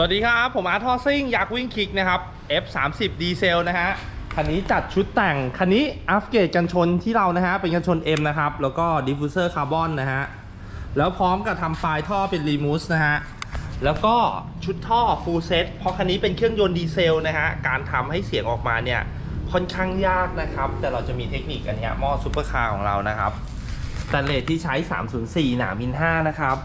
สวัสดีครับ ผมอาร์ทอซิ่งอยากวิ่งคิกนะครับ F30 ดีเซลนะฮะคันนี้จัดชุดแต่ง คันนี้อัปเกรดกันชนที่เรานะฮะ เป็นกันชน M นะครับ แล้วก็ดิฟฟิวเซอร์คาร์บอนนะฮะ แล้วพร้อมกับทำปลายท่อเป็นรีมูสนะฮะ แล้วก็ชุดท่อฟูลเซตเพราะคันนี้เป็นเครื่องยนต์ดีเซลนะฮะ การทำให้เสียงออกมาเนี่ย ค่อนข้างยากนะครับ แต่เราจะมีเทคนิคอันนี้หม้อซูเปอร์คาร์ของเรานะครับสแตนเลสที่ใช้ 304 หนามิน5นะครับ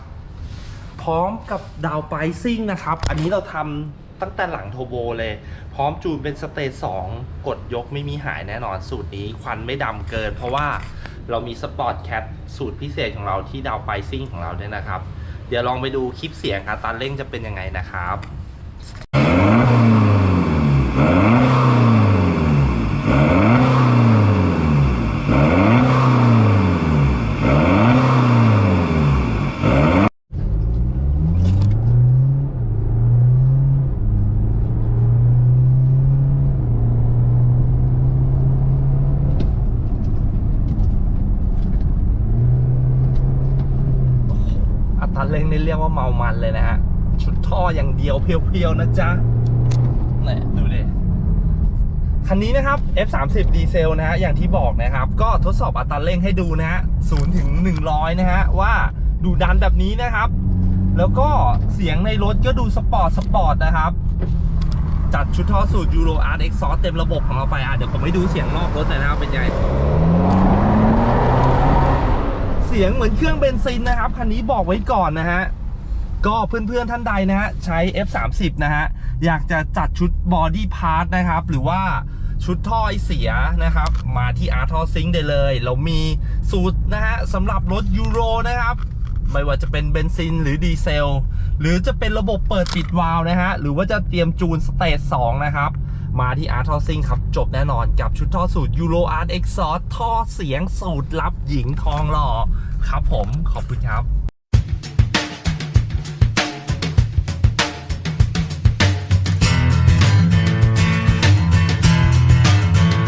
พร้อมกับดาวไปซิ่งนะครับ อันนี้เราทำตั้งแต่หลังโทโบเลย พร้อมจูนเป็นสเตจ2กดยกไม่มีหายแน่นอนสูตรนี้ควันไม่ดำเกิน เพราะว่าเรามีสปอร์ตแคปสูตรพิเศษของเราที่ดาวไปซิ่งของเราด้วยนะครับ เดี๋ยวลองไปดูคลิปเสียงอัตราเร่งจะเป็นยังไงนะครับ ตาเร่งนี่เรียกว่าเมามันเลยนะฮะ ชุดท่ออย่างเดียวเพียวๆนะจ๊ะนี่ดูดิคันนี้นะครับ F30 ดีเซลนะฮะ อย่างที่บอกนะครับ ก็ทดสอบอัตราเร่งให้ดูนะฮะ0ถึง100นะฮะ ว่าดูดันแบบนี้นะครับ แล้วก็เสียงในรถก็ดูสปอร์ตสปอร์ตนะครับ จัดชุดท่อสูตร Euro Art Exhaust เต็มระบบของเราไปอะเดี๋ยวผมให้ดูเสียงนอกรถหน่อยนะครับเป็นไง สียงเหมือนเครื่องเบนซินนะครับ คันนี้บอกไว้ก่อนนะฮะ ก็เพื่อนๆท่านใดนะฮะ ใช้ F30 นะฮะ อยากจะจัดชุดบอดี้พาร์ทนะครับ หรือว่าชุดท่อไอเสียนะครับ มาที่ Art t o Sync ได้เลย เรามีสูตรนะฮะสำหรับรถยูโรนะครับไม่ว่าจะเป็นเบนซินหรือดีเซล หรือจะเป็นระบบเปิดปิดวาล์วนะฮะ หรือว่าจะเตรียมจูนสเตจ2นะครับ มาที่ Art t o Sync ครับ จบแน่นอนกับชุดท่อสูตร Euro Art Exhaust ท่อเสียงสูตรลับหญิงทองหล่อครับผมขอบคุณครับ